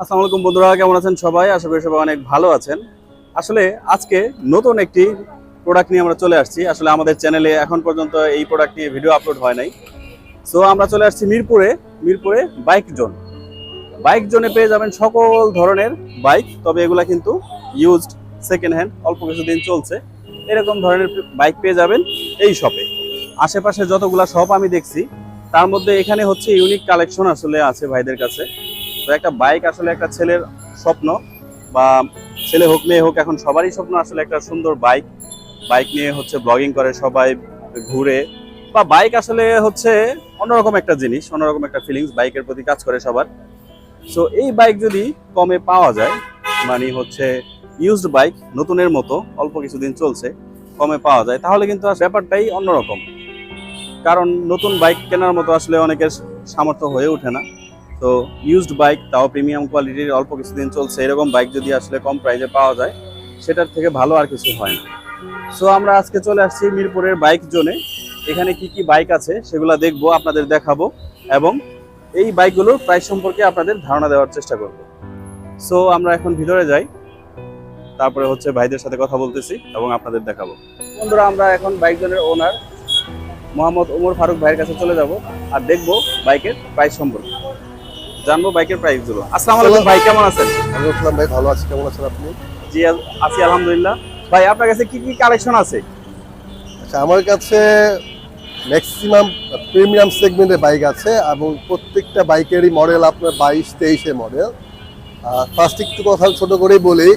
আসসালামু আলাইকুম বন্ধুরা, কেমন আছেন সবাই? আশা করি সবাই অনেক ভালো আছেন। আসলে আজকে নতুন একটি প্রোডাক্ট নিয়ে আমরা চলে আসছি। আসলে আমাদের চ্যানেলে এখন পর্যন্ত এই প্রোডাক্ট নিয়ে ভিডিও আপলোড হয় নাই। সো আমরা চলে আসছি মিরপুরে মিরপুরে বাইক জোন বাইক জোনে পেয়ে যাবেন সকল ধরনের বাইক তবে এগুলা কিন্তু ইউজড সেকেন্ড হ্যান্ড অল্প কিছুদিন চলছে। এরকম ধরনের বাইক পেয়ে যাবেন এই শপে আশেপাশে যতগুলা শপ আমি দেখছি, তার মধ্যে এখানে হচ্ছে ইউনিক কালেকশন আসলে আছে ভাইদের কাছে। তো একটা বাইক আসলে একটা ছেলের স্বপ্ন বা ছেলে হোক, মেয়ে হোক, এখন সবারই স্বপ্ন আসলে একটা সুন্দর বাইক বাইক নিয়ে হচ্ছে ব্লগিং করে সবাই ঘুরে। বা বাইক আসলে হচ্ছে অন্যরকম একটা জিনিস, অন্যরকম একটা ফিলিংস বাইকের প্রতি কাজ করে সবার। সো এই বাইক যদি কমে পাওয়া যায় মানে হচ্ছে ইউজড বাইক নতুনের মতো, অল্প কিছুদিন চলছে, কমে পাওয়া যায়, তাহলে কিন্তু ব্যাপারটাই অন্যরকম। কারণ নতুন বাইক কেনার মতো আসলে অনেকের সামর্থ্য হয়ে ওঠে না। তো ইউজড বাইক তাও প্রিমিয়াম কোয়ালিটির অল্প কিছুদিন চলছে, এরকম বাইক যদি আসলে কম প্রাইসে পাওয়া যায়, সেটার থেকে ভালো আর কিছু হয় না। সো আমরা আজকে চলে আসছি মিরপুরের বাইক জোনে এখানে কি কি বাইক আছে, সেগুলো দেখব, আপনাদের দেখাবো, এবং এই বাইকগুলোর প্রাইস সম্পর্কে আপনাদের ধারণা দেওয়ার চেষ্টা করব। সো আমরা এখন ভিতরে যাই। তারপরে হচ্ছে ভাইদের সাথে কথা বলতেছি, এবং আপনাদের দেখাবো। বন্ধুরা, আমরা এখন বাইক জোনের ওনার মোহাম্মদ ওমর ফারুক ভাইয়ের কাছে চলে যাব, আর দেখব বাইকের প্রাইস সম্পর্কে। জানব বাইকের প্রাইসগুলো আসসালামু আলাইকুম ভাই কেমন আছেন? আমি বলছিলাম ভাই ভালো আছি কেমন আছেন আপনি? জি আছি আলহামদুলিল্লাহ। ভাই আপনার কাছে কি কি কালেকশন আছে? আচ্ছা আমার কাছে ম্যাক্সিমাম প্রিমিয়াম সেগমেন্টের বাইক আছে এবং প্রত্যেকটা বাইকেরই মডেল আপনার বাইশ তেইশে মডেল ফার্স্ট একটু কথা ছোট করেই বলি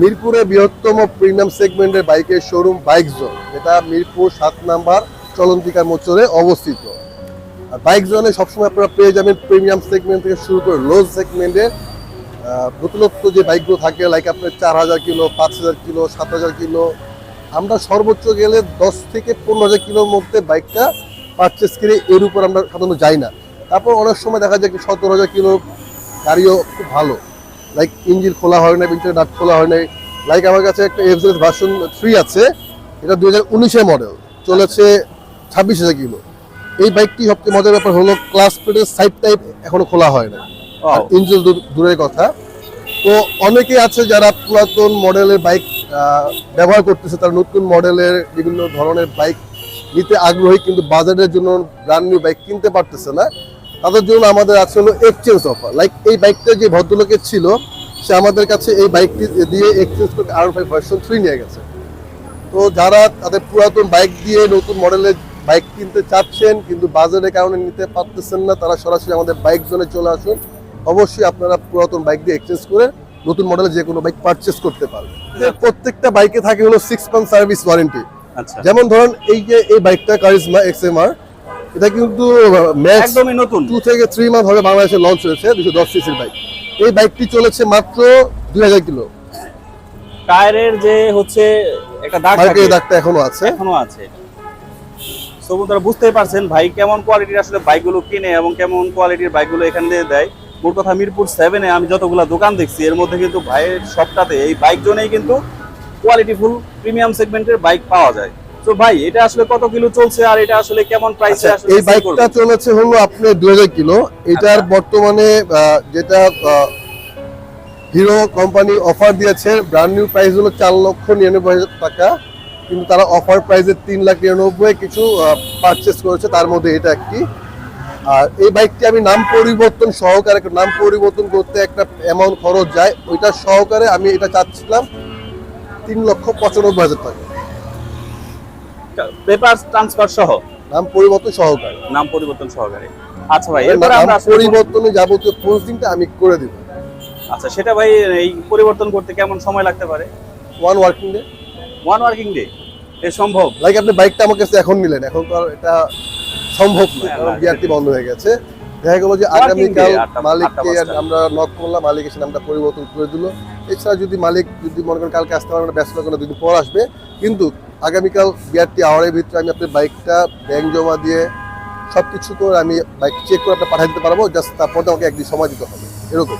মিরপুরে বৃহত্তম প্রিমিয়াম সেগমেন্টের বাইকের শোরুম বাইক জোন যেটা মিরপুর সাত নাম্বার চলন্তিকার মোচরে অবস্থিত। আর বাইক জোনে সবসময় আপনারা পেয়ে যাবেন প্রিমিয়াম সেগমেন্ট থেকে শুরু করে লো সেগমেন্টের নতুনত্ব যে বাইকগুলো থাকে লাইক আপনার চার হাজার কিলো, পাঁচ হাজার কিলো, সাত হাজার কিলো, আমরা সর্বোচ্চ গেলে দশ থেকে পনেরো হাজার কিলোর মধ্যে বাইকটা পারচেস করে এর উপর আমরা সাধারণত যাই না। তারপর অনেক সময় দেখা যায় সতেরো হাজার কিলো গাড়িও খুব ভালো। লাইক ইঞ্জিন খোলা হয় না ইঞ্জিনের নাট খোলা হয় নাই। লাইক আমার কাছে একটা এফজেড ভার্সন থ্রি আছে, এটা দু হাজার মডেল চলেছে ছাব্বিশ হাজার কিলো। এই বাইকটি সবচেয়ে মজার ব্যাপার হলো ক্লাস প্লেটের সাইড টাইপ এখনও খোলা হয় না. ইঞ্জিন দূরের কথা। তো অনেকে আছে যারা পুরাতন মডেলের বাইক ব্যবহার করতেছে তারা নতুন মডেলের বিভিন্ন ধরনের বাইক নিতে আগ্রহী কিন্তু বাজারের জন্য ব্র্যান্ড নিউ বাইক কিনতে পারতেছে না। তাদের জন্য আমাদের আছে হলো এক্সচেঞ্জ অফার লাইক এই বাইকটা যে ভদ্রলোকের ছিল সে আমাদের কাছে এই বাইকটি দিয়ে এক্সচেঞ্জ করে আর ফাইভ ভার্সন থ্রি নিয়ে গেছে। তো যারা তাদের পুরাতন বাইক দিয়ে নতুন মডেলের বাইক কিনতে চাচ্ছেন কিন্তু বাজারের কারণে নিতে পারতেছেন না তারা সরাসরি আমাদের বাইক জোনে চলে আসুন। অবশ্যই আপনারা পুরাতন বাইক দিয়ে এক্সচেঞ্জ করে নতুন মডেলের যে কোনো বাইক পারচেস করতে পারবেন। প্রত্যেকটা বাইকে থাকে হলো সিক্স মান্থ সার্ভিস ওয়ারেন্টি আচ্ছা। যেমন ধরুন এই যে এই বাইকটা কারিজমা এক্সএমআর এটা কিন্তু ম্যাক্স নতুন। টু থেকে থ্রি মান্থ হবে বাংলাদেশে লঞ্চ হয়েছে দুশো দশ সিসির বাইক। এই বাইকটি চলেছে মাত্র দুই হাজার কিলো। টায়ারের যে হচ্ছে একটা দাগ থাকে দাগটা এখনও আছে। এখনও আছে সো বন্ধুরা বুঝতেই পারছেন ভাই কেমন কোয়ালিটির আসলে বাইকগুলো কিনে এবং কেমন কোয়ালিটির বাইকগুলো এখান দিয়ে দেয়। মোট কথা মিরপুর সেভেনে আমি যতগুলো দোকান দেখছি এর মধ্যে কিন্তু ভাইয়ের সবটাতে এই বাইক জোনেই কিন্তু কোয়ালিটিফুল প্রিমিয়াম সেগমেন্টের বাইক পাওয়া যায়। তো ভাই এটা আসলে কত কিলো চলছে আর এটা আসলে কেমন প্রাইসে আচ্ছা, আসলে এই বাইকটা চলেছে হলো আপনার দুই হাজার কিলো। এটার আচ্ছা। বর্তমানে আহ, যেটা হিরো কোম্পানি অফার দিয়েছে ব্র্যান্ড নিউ প্রাইস হলো চার লক্ষ নিরানব্বই হাজার টাকা। কিন্তু তারা অফার প্রাইসে তিন লাখ নিরানব্বই কিছু পারচেস করেছে তার মধ্যে এটা একটি। আর এই বাইকটি আমি নাম পরিবর্তন সহকারে নাম পরিবর্তন করতে একটা অ্যামাউন্ট খরচ যায় ওইটা সহকারে আমি এটা চাচ্ছিলাম তিন লক্ষ পঁচানব্বই হাজার টাকা। পেপার ট্রান্সফার সহ? নাম পরিবর্তন সহকারে। নাম পরিবর্তন সহকারে। আচ্ছা ভাই এরপরে আমরা পরিবর্তনে যাবতীয় পোস্টিংটা আমি করে দিব। আচ্ছা সেটা ভাই এই পরিবর্তন করতে কেমন সময় লাগতে পারে? One working day one working day এ সম্ভব। লাইক আপনি বাইকটা আমার কাছে এখন নিলেন। এখন তো আর এটা সম্ভব না। কারণ না, গিয়ারটি বন্ধ হয়ে গেছে। দেখা গেলো যে আগামীকাল মালিককে আমরা নক করলাম। মালিক এসে নামটা পরিবর্তন করে দিল। এছাড়া যদি মালিক যদি মনে করেন কালকে আসতে পারেন ব্যস্ত কোনো দুদিন পর আসবে। কিন্তু আগামীকাল গিয়ারটি আওয়ারের ভিতরে আমি আপনার বাইকটা ব্যাংক জমা দিয়ে সব কিছু করে আমি বাইক চেক করে আপনার পাঠিয়ে দিতে পারব। জাস্ট তারপর আমাকে একদিন সময় দিতে হবে। এরকম।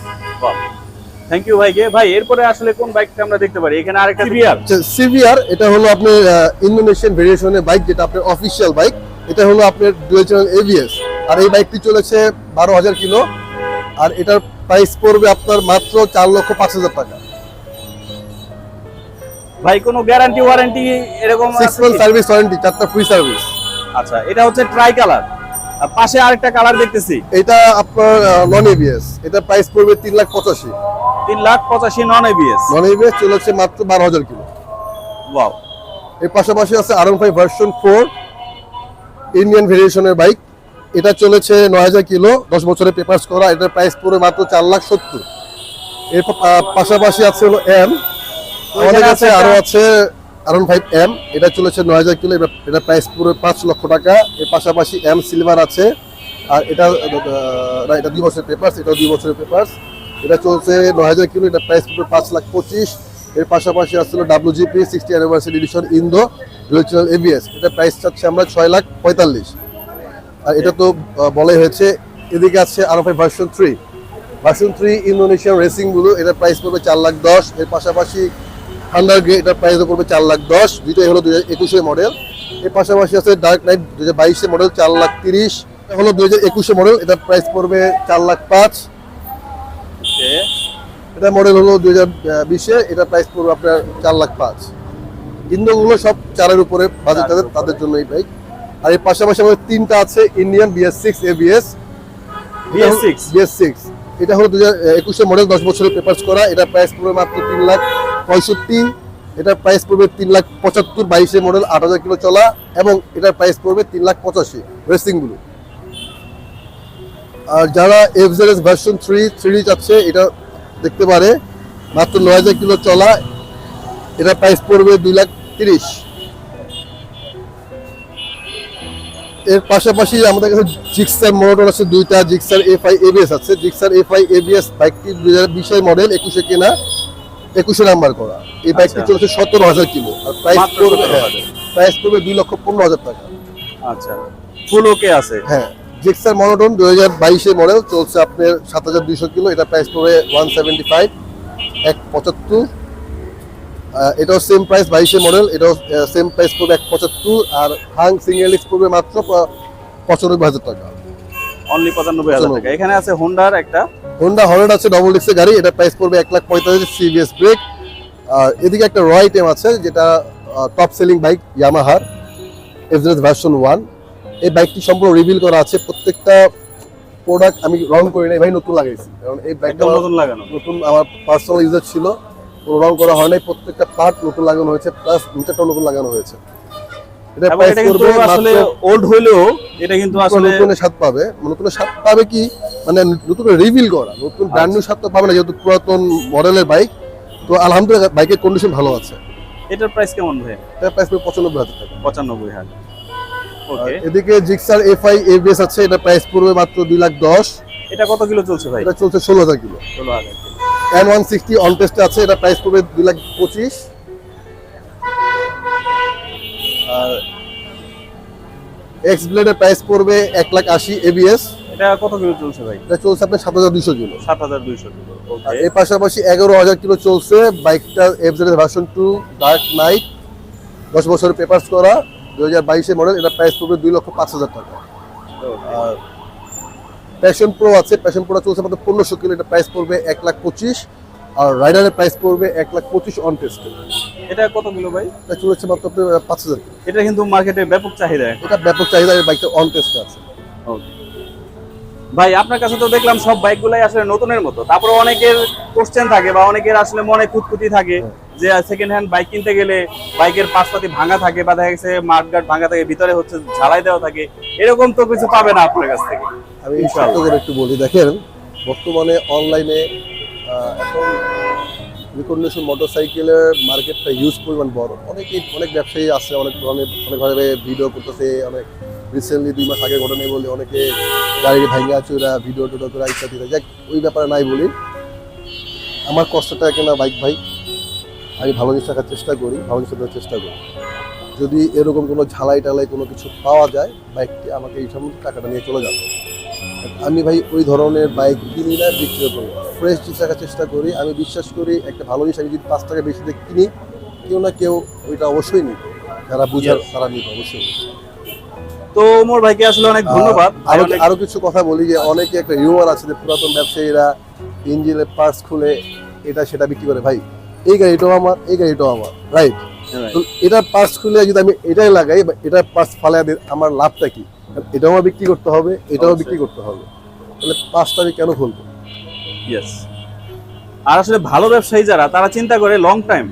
থ্যাংক ইউ ভাইকে। ভাই এরপরে আসলে কোন বাইকটা আমরা দেখতে পারি? এখানে আরেকটা সিভিআর সিভিআর এটা হলো আপনার ইন্দোনেশিয়ান ভেরিয়েশনের বাইক যেটা আপনার অফিসিয়াল বাইক এটা হলো আপনার ডুয়েল চ্যানেল এভিএস আর এই বাইকটি চলেছে বারো হাজার কিলো। আর এটার প্রাইস পড়বে আপনার মাত্র চার লক্ষ পাঁচ হাজার টাকা। ভাই কোনো গ্যারান্টি ওয়ারেন্টি এরকম সিক্স মান্থ সার্ভিস ওয়ারেন্টি চারটা ফ্রি সার্ভিস আচ্ছা এটা হচ্ছে ট্রাই কালার আর পাশে আরেকটা কালার দেখতেছি। এটা আপনার নন এবিএস এটা প্রাইস পড়বে তিন লাখ পঁচাশি। তিন লাখ পঁচাশি নন এবিএস নন এবিএস চলেছে মাত্র বারো হাজার কিলো। ওয়াও এর পাশাপাশি আছে আর ফাইভ ভার্সন ফোর ইন্ডিয়ান ভেরিয়েশনের বাইক এটা চলেছে নয় হাজার কিলো দশ বছরের পেপার্স করা। এটার প্রাইস পড়বে মাত্র চার লাখ সত্তর। এর পাশাপাশি আছে হলো এম আমাদের কাছে আছে আরও আছে আর ফাইভ এম এটা চলেছে নয় হাজার কিলো এটা- প্রাইস পড়বে পাঁচ লক্ষ টাকা। এর পাশাপাশি এম সিলভার আছে। আর এটা এটা দুই বছরের পেপার্স এটা দুই বছরের পেপার্স এটা চলছে নয় হাজার কিলো, এটা প্রাইস পড়বে পাঁচ লাখ পঁচিশ। এর পাশাপাশি আসছিল W GP sixty anniversary edition Indo রিলেশনাল এবিএস এটা প্রাইস চাচ্ছে আমরা ছয় লাখ পঁয়তাল্লিশ। আর এটা তো বলাই হয়েছে, এদিকে আছে R five version three version three Indonesian রেসিংগুলো এটার প্রাইস পড়বে চার লাখ দশ। এর পাশাপাশি থান্ডার গ্রে এটার প্রাইস পড়বে চার লাখ দশ। দুইটাই হলো দুই হাজার একুশে মডেল এর পাশাপাশি আছে ডার্ক নাইট দু হাজার বাইশে মডেল চার লাখ তিরিশ। হলো দু হাজার একুশে মডেল এটার প্রাইস পড়বে চার লাখ পাঁচ। এটা মডেল হলো দুই হাজার বিশে এটা প্রাইস পড়বে আপনার চার লাখ পাঁচ। ইন্দোগুলো সব চারের উপরে বাজেট তাদের তাদের জন্য এই বাইক আর এর পাশাপাশি আমাদের তিনটা আছে Indian BS six ABS BS6 BS six এটা হলো দু হাজার একুশে মডেল দশ বছরের পেপার্স করা। এটা প্রাইস পড়বে মাত্র তিন লাখ পঁয়ষট্টি। এটার প্রাইস পড়বে তিন লাখ পঁচাত্তর বাইশে মডেল আট হাজার কিলো চলা। এবং এটার প্রাইস পড়বে তিন লাখ পঁচাশি রেসিংগুলো আর যারা এফজেডএস ভার্সন থ্রি থ্রি চাচ্ছে এটা দেখতে পারে মাত্র নয় হাজার কিলো চলা এটা প্রাইস পড়বে দুই লাখ তিরিশ। এর পাশাপাশি আমাদের কাছে জিক্সার মোটর আছে দুইটা জিক্সার এফ আই এবিএস আছে। জিক্সার এফ আই এবিএস বাইকটি দুই হাজার বিশের মডেল একুশে কেনা একুশে নাম্বার করা। এই বাইকটি আচ্ছা। চলেছে সতেরো হাজার কিলো। আর প্রাইস পড়বে প্রাইস পড়বে দুই লক্ষ পনেরো হাজার টাকা। আচ্ছা। ফুল ওকে আছে। হ্যাঁ। জিক্সার মনোটন দু হাজার বাইশে মডেল চলছে আপনার সাত হাজার দুইশো কিলো। এটা প্রাইস পড়বে ওয়ান সেভেন্টি ফাইভ এক পঁচাত্তর। এটাও সেম প্রাইস বাইশে মডেল এটাও সেম প্রাইস পড়বে এক পঁচাত্তর। আর হাং সিঙ্গেল এক্স পড়বে মাত্র পঁচানব্বই হাজার টাকা। অনলি পঁচানব্বই হাজার টাকা। এখানে আছে হোন্ডার একটা। হোন্ডা হর্নেট আছে ডবল ডিক্সের গাড়ি। এটা প্রাইস পড়বে এক লাখ পঁয়তাল্লিশ সিবিএস ব্রেক আর এদিকে একটা রয় টেম আছে যেটা টপ সেলিং বাইক ইয়ামাহার এভারেজ ভার্সন ওয়ান এই বাইকটি সম্পূর্ণ রিভিল করা আছে। প্রত্যেকটা প্রোডাক্ট আমি রং করি নাই ভাই নতুন লাগাইছি। কারণ এই বাইকটা নতুন লাগানো। নতুন আমার পার্সোনাল ইউজার ছিল। কোনো রং করা হয় নাই প্রত্যেকটা পার্ট নতুন লাগানো হয়েছে প্লাস মিটারটাও নতুন লাগানো হয়েছে। এটা প্রাইস পড়বে আসলে ওল্ড হইলেও এটা কিন্তু আসলে নতুনের স্বাদ পাবে। নতুনের স্বাদ পাবে কি? মানে নতুন রিভিল করা। নতুন ব্র্যান্ড নিউ স্বাদ তো পাবে না যেহেতু পুরাতন মডেলের বাইক তো আলহামদুলিল্লাহ বাইকের কন্ডিশন ভালো আছে। এটার প্রাইস কেমন ভাই? এটার প্রাইস পঁচানব্বই হাজার টাকা। পঁচানব্বই হাজার। এদিকে জিক্সার এফআই এবিএস আছে এটা প্রাইস পড়বে মাত্র দুই লাখ দশ। এটা কত কিলো চলছে ভাই? এটা চলছে ষোলো হাজার কিলো। ষোলো হাজার এন ওয়ান সিক্সটি অন টেস্টে আছে এটা প্রাইস পড়বে দুই লাখ পঁচিশ। আর এক্স ব্লেডের প্রাইস পড়বে এক লাখ আশি এবিএস এটা কত কিলো চলছে ভাই? এটা চলছে আপনার সাত হাজার দুশো কিলো। সাত হাজার দুইশো কিলো এর পাশাপাশি এগারো হাজার কিলো চলছে বাইকটা FZ version two dark knight দশ বছরের পেপার্স করা। দুই হাজার বাইশে মডেল এটা প্রাইস পড়বে দুই লক্ষ পাঁচ হাজার টাকা। আর প্যাশন প্রো আছে প্যাশন প্রো চলছে আমাদের পনেরোশো কিলো এটা প্রাইস পড়বে এক লাখ পঁচিশ। আর রাইডারের প্রাইস পড়বে এক লাখ পঁচিশ অন টেস্টে এটা কত কিলো ভাই? এটা চলেছে মাত্র পাঁচ হাজার এটা কিন্তু মার্কেটে ব্যাপক চাহিদা এটা ব্যাপক চাহিদা এই বাইকটা অন টেস্টে আছে. ভাই আপনার কাছে তো দেখলাম সব বাইকগুলাই আসলে নতুনের মতো। তারপরে অনেকের কোশ্চেন থাকে বা অনেকের আসলে মনে কুতকুতি থাকে। যে সেকেন্ড হ্যান্ড বাইক কিনতে গেলে বাইকের পাশপাতি ভাঙা থাকে বা দেখা গেছে মাঠঘাট ভাঙা থাকে, ভিতরে হচ্ছে ঝালাই দেওয়া থাকে, এরকম তো কিছু পাবে না আপনার কাছ থেকে। আমি একটু বলি, দেখেন, বর্তমানে অনলাইনে এখন রিকন্ডিশন মোটরসাইকেলের মার্কেটটা ইউজ পরিমাণ বড়। অনেকেই, অনেক ব্যবসায়ী আছে, অনেক ধরনের অনেকভাবে ভিডিও করতেছে, অনেক রিসেন্টলি দুই মাস আগে ঘটনায় বলে, অনেকে গাড়ি ভাঙ্গা চুরা ভিডিও টিডিও করা ইত্যাদি যাক, ওই ব্যাপারে নাই বলি। আমার কষ্টটা কেনা বাইক ভাই? আমি ভালো জিনিস রাখার চেষ্টা করি ভালো জিনিস রাখার চেষ্টা করি। যদি এরকম কোনো ঝালাই টালাই কোনো কিছু পাওয়া যায় বাইকটি আমাকে এই সম্বন্ধে টাকাটা নিয়ে চলে যাবে। আমি ভাই ওই ধরনের বাইক কিনি না বিক্রি করি ফ্রেশ জিনিস রাখার চেষ্টা করি। আমি বিশ্বাস করি একটা ভালো জিনিস আমি যদি পাঁচ টাকা বেশি দিয়ে কিনি কেউ না কেউ ওইটা অবশ্যই নিবে। যারা বুঝার তারা নিবে অবশ্যই তো মোর ভাইকে আসলে অনেক ধন্যবাদ। আরও আরও কিছু কথা বলি যে অনেকে একটা হিউমার আছে যে পুরাতন ব্যবসায়ীরা ইঞ্জিনের পার্টস খুলে এটা সেটা বিক্রি করে। ভাই এই গাড়িটাও আমার এই গাড়িটাও আমার রাইট তো এটার পার্টস খুলে যদি আমি এটাই লাগাই বা এটার পার্টস ফালাই দিই আমার লাভটা কি? এটাও আমার বিক্রি করতে হবে এটাও বিক্রি করতে হবে। তাহলে পাঁচটা আমি কেন খুলবো? ইয়েস আর আসলে ভালো ব্যবসায়ী যারা তারা চিন্তা করে long time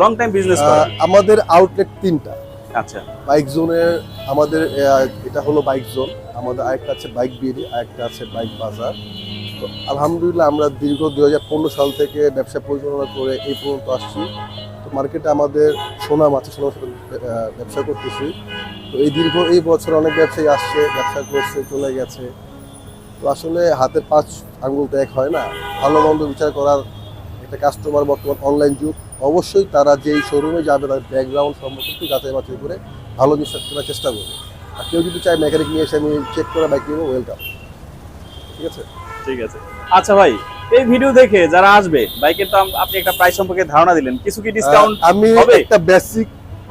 long time business করে আমাদের আউটলেট তিনটা। আচ্ছা। বাইক জোনের আমাদের এটা হলো বাইক জোন আমাদের আরেকটা আছে বাইক বিডি আরেকটা আছে বাইক বাজার। আলহামদুলিল্লাহ, আমরা দীর্ঘ দু হাজার পনেরো সাল থেকে ব্যবসা পরিচালনা করে এই পর্যন্ত আসছি। তো মার্কেটে আমাদের সোনা আছে সোনা ব্যবসা করতেছি। তো এই দীর্ঘ এই বছর অনেক ব্যবসায়ী আসছে, ব্যবসা করছে, চলে গেছে। তো আসলে হাতের পাঁচ আঙ্গুল তো এক হয় না। ভালো মন্দ বিচার করার একটা কাস্টমার বর্তমান অনলাইন যুগ। অবশ্যই তারা যেই শোরুমে যাবে তার ব্যাকগ্রাউন্ড সম্পর্কে একটু যাচাই বাছাই করে ভালো জিনিস কেনার চেষ্টা করবে। আর কেউ যদি চায় মেকানিক নিয়ে এসে আমি চেক করে বাইক নেব ওয়েলকাম ঠিক আছে? ঠিক আছে। আচ্ছা ভাই এই ভিডিও দেখে যারা আসবে বাইকের তো আপনি একটা প্রাইস সম্পর্কে ধারণা দিলেন। কিছু কি ডিসকাউন্ট আমি একটা বেসিক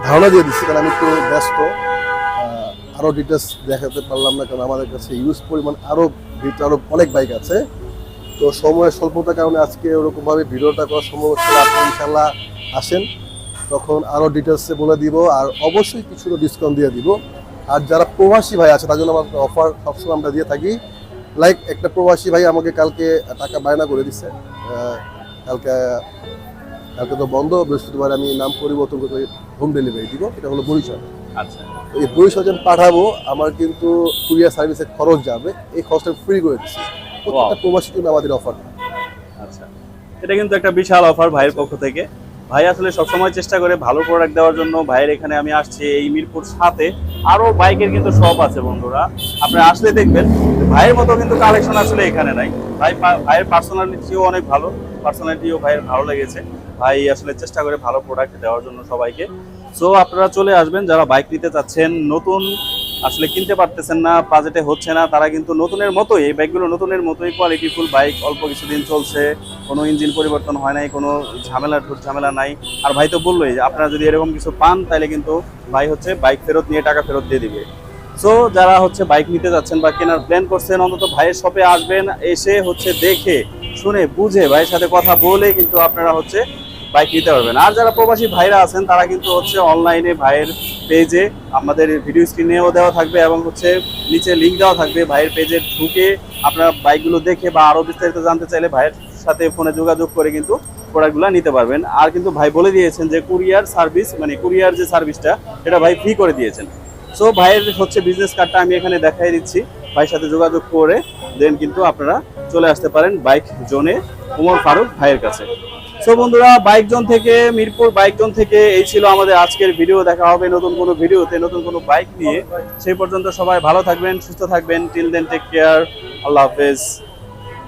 ধারণা দিয়ে দিচ্ছি কারণ আমি একটু ব্যস্ত। আহ, আরও ডিটেলস দেখাতে পারলাম না কারণ আমাদের কাছে ইউজ পরিমাণ আরও ভিতরে আরও অনেক বাইক আছে। তো সময়ের স্বল্পতার কারণে আজকে ওরকম ভাবে ভিডিওটা করা সম্ভব হচ্ছে না। আপনি ইনশাল্লাহ আসেন। তখন আরও ডিটেলসে বলে দিব আর অবশ্যই কিছু ডিসকাউন্ট দিয়ে দিব। আর যারা প্রবাসী ভাই আছে তার জন্য আমার অফার সবসময় আমরা দিয়ে থাকি। লাইক একটা প্রবাসী ভাই আমাকে কালকে টাকা বায়না করে দিচ্ছে কালকে কালকে তো বন্ধ বৃহস্পতিবার আমি নাম পরিবর্তন করে হোম ডেলিভারি দিব এটা হলো বরিশাল। আচ্ছা। এই বরিশাল যখন পাঠাবো আমার কিন্তু কুরিয়ার সার্ভিসের খরচ যাবে এই খরচটা ফ্রি করে দিচ্ছি। প্রত্যেকটা প্রবাসী কিন্তু আমাদের অফার আচ্ছা। এটা কিন্তু একটা বিশাল অফার ভাইয়ের পক্ষ থেকে। ভাই আসলে সবসময় চেষ্টা করে ভালো প্রোডাক্ট দেওয়ার জন্য। ভাইয়ের এখানে আমি আসছি এই মিরপুর সাথে। আরও বাইকের কিন্তু শপ আছে বন্ধুরা। আপনারা আসলে দেখবেন, ভাইয়ের মতো কিন্তু কালেকশন আসলে এখানে নাই। ভাই ভাইয়ের পার্সোনালিটিও অনেক ভালো। পার্সোনালিটিও ভাইয়ের ভালো লেগেছে। ভাই আসলে চেষ্টা করে ভালো প্রোডাক্ট দেওয়ার জন্য সবাইকে। সো আপনারা চলে আসবেন, যারা বাইক নিতে চাচ্ছেন, নতুন আসলে কিনতে পারতেছেন না বাজেটে হচ্ছে না, তারা কিন্তু নতুনের মতোই, এই বাইকগুলো নতুনের মতোই কোয়ালিটিফুল বাইক অল্প কিছুদিন চলছে, কোনো ইঞ্জিন পরিবর্তন হয় নাই, কোনো ঝামেলা ঢুট ঝামেলা নাই। আর ভাই তো বললোই যে আপনারা যদি এরকম কিছু পান তাহলে কিন্তু ভাই হচ্ছে বাইক ফেরত নিয়ে টাকা ফেরত দিয়ে দিবে। সো যারা হচ্ছে বাইক নিতে যাচ্ছেন বা কেনার প্ল্যান করছেন, অন্তত ভাইয়ের শপে আসবেন, এসে হচ্ছে দেখে, শুনে, বুঝে ভাইয়ের সাথে কথা বলে কিন্তু আপনারা হচ্ছে বাইক নিতে পারবেন। আর যারা প্রবাসী ভাইরা আছেন, তারা কিন্তু হচ্ছে অনলাইনে ভাইয়ের পেজে আমাদের ভিডিও স্ক্রিনেও দেওয়া থাকবে এবং হচ্ছে নিচে লিঙ্ক দেওয়া থাকবে। ভাইয়ের পেজে ঢুকে আপনারা বাইকগুলো দেখে বা আরও বিস্তারিত জানতে চাইলে ভাইয়ের সাথে ফোনে যোগাযোগ করে কিন্তু প্রোডাক্টগুলো নিতে পারবেন। আর কিন্তু ভাই বলে দিয়েছেন যে কুরিয়ার সার্ভিস মানে কুরিয়ার যে সার্ভিসটা এটা ভাই ফ্রি করে দিয়েছেন। সো ভাইয়ের হচ্ছে বিজনেস কার্ডটা আমি এখানে দেখাই দিচ্ছি। ভাইয়ের সাথে যোগাযোগ করে দেন কিন্তু আপনারা চলে আসতে পারেন বাইক জোনে উমর ফারুক ভাইয়ের কাছে। সো বন্ধুরা বাইক জোন থেকে, মিরপুর বাইক জোন থেকে এই ছিল আমাদের আজকের ভিডিও দেখা হবে নতুন কোনো ভিডিওতে নতুন কোনো বাইক নিয়ে। সেই পর্যন্ত সবাই ভালো থাকবেন, সুস্থ থাকবেন। টিল দেন টেক কেয়ার আল্লাহ হাফেজ।